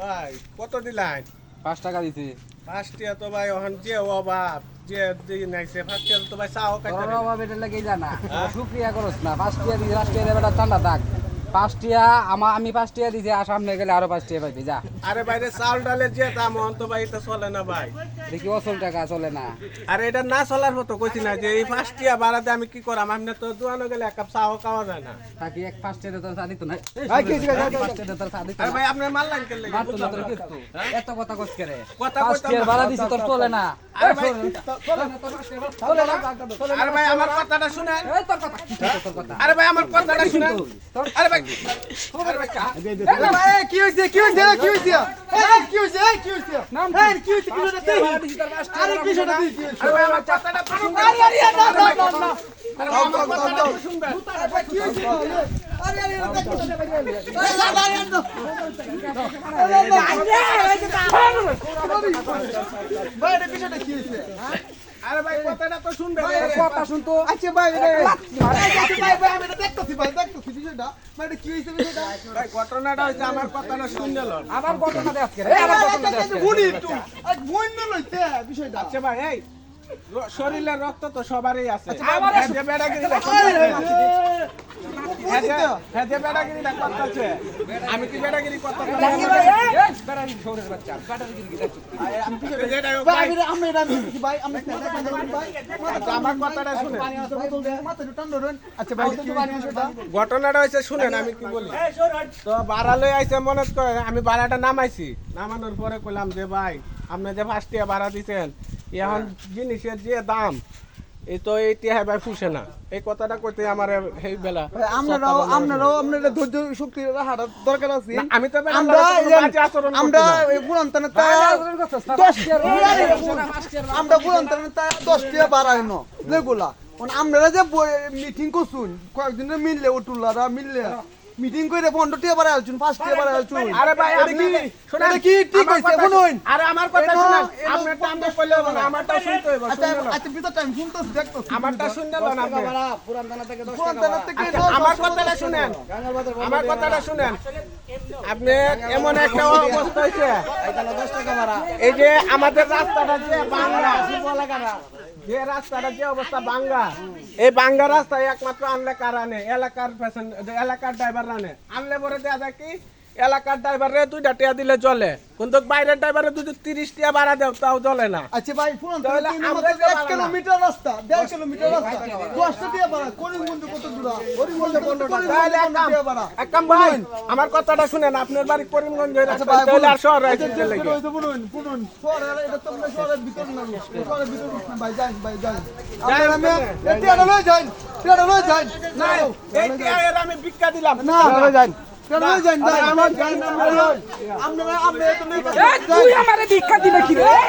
ভাই কত দিলাই পাঁচ টাকা দিতে পাঁচ টাকা তো ভাই ওখান যে অভাব যে দিন আইছে ফার্স্ট টাকা তো ভাই চাও তোর অভাব এটা লাগে জানা হ্যাঁ? শুক্রিয়া করস না পাঁচ টাকা দিয়ে রাষ্ট্রীয় দেবে ঠান্ডা থাক। পাঁচ টিয়া আমার আমি পাঁচ টিয়া দিছি আর সামনে গেলে আরও পাঁচ টিয়া পাইবি যা। আরে ভাই রে চাউল ডালের যে দাম ওখান তো ভাই এটা চলে না ভাই। দেখি অসল টাকা চলে না। আরে এটা না চলার মতো কইছি না যে এই পাঁচ টিয়া বাড়াতে আমি কি করাম? আপনি তো দোয়ানো গেলে এক কাপ চাও খাওয়া যায় না। থাকি এক পাঁচ টিয়া তোর চা দিত না? এই, কি হইছে? পাঁচ তোর চা দিত আরে ভাই আপনার মাল লাইন কেলে মারতো না তোর এত কথা কস করে কথা না। বাড়া দিছি তোর চলে না। আরে ভাই আমার কথাটা শুনেন। আরে ভাই আমার কথাটা শুনেন। আরে ভাই কা- এই, কি হইছে? কি হইছে কি হইছে? কি? হইছে কি টিয়ার আরে কি হইছে আরে ভাই আমার কথাটা তো শুনবেন। আরে ভাই আমার কথাটা তো হইছে হইছে কথা শুনতো আচ্ছা ভাই রে আচ্ছা ভাই ভাই আমি দেখতেছি ভাই দেখতেছি বিষয়টা ভাই কি হইছে বিষয়টা ভাই ঘটনাটা হচ্ছে আমার কথাটা শুনলেন আবার ঘটনা দে আজকে একটু আজ বইন লইতে বিষয়টা আচ্ছা ভাই এই র- শরীরের রক্ত তো সবারই আছে। আমার হ্যাঁ, হ্যাঁ, হ্যাঁ, আমি কি বেড়াগিরি করতে আচ্ছা, আচ্ছা ঘটনাটা হচ্ছে শুনেন আমি কি বলি? তো ভাড়া লই আইছে মনে করে আমি ভাড়াটা নামাইছি। নামানোর পরে কইলাম যে ভাই আপনি যে ফার্স্ট টিয়া ভাড়া দিছেন এখন জিনিসের যে দাম এই তো এই ভাই ফুসে না। এই কথাটা কইতে আমার এই বেলা ভাই, আপনারাও আপনারাও আপনাদের ধৈর্য শক্তি রাখাটা দরকার আছে। আমি তো আমরা আমরা না। তা দশ দশ আমরা তা দশ টিয়া ন যেগুলা। আপনারা যে মিটিং করছুন কয়েকদিনের মিললে ওটুলারা মিললে। মিটিং করে পনেরো টিয়া বাড়াই আলছুন পাঁচ টিয়া আলছুন। আরে ভাই আপনি কি শুনেন কি ঠিক আমার হইছে শুনুন। আরে আমার কথা শুনেন আপনার টাইম কইলে না। আমারটা শুনতে হবে আচ্ছা? আচ্ছা ভিতর টাইম শুনতেছি দেখতেছি আমারটা শুনলেন না আপনি? পুরান থেকে দশ পুরান্তনে থেকে আচ্ছা, আমার কথাটা শুনেন। আমার কথাটা শুনেন। আপনি এমন একটা অবস্থা হয়েছে এই যে আমাদের রাস্তাটা যে বাংলা যে রাস্তাটা যে অবস্থা বাঙ্গা এই বাঙ্গা রাস্তায় একমাত্র আনলে কার আনে? এলাকার এলাকার ড্রাইভার আনে। আনলে পরে দেওয়া যায় কি? এলাকার ড্রাইভারে দুইটা টিয়া দিলে চলে কিন্তু বাইরের ড্রাইভারে যদি তিরিশ টিয়া ভাড়া দেও তাও চলে না। আচ্ছা ভাই যে এক কিলোমিটার রাস্তা দেড় কিলোমিটার রাস্তা। দশটা টিয়া বাড়া করিমগঞ্জ কত দূর? করিমগঞ্জ তাহলে এক কাম- এক কাম ভাই আমার কথাটা শুনেন আপনার বাড়ি করিমগঞ্জ আচ্ছা ভাই তাহলে আর শহর শহরের এটা তো শহরের ভিতর না শহরের ভিতর ভাই যাই ভাই যাই যাই টিয়াটা লই যাই না এই টিয়ার আমি ভিক্ষা দিলাম। না যাই তুই আমারে ভিক্ষা দিবে কি রে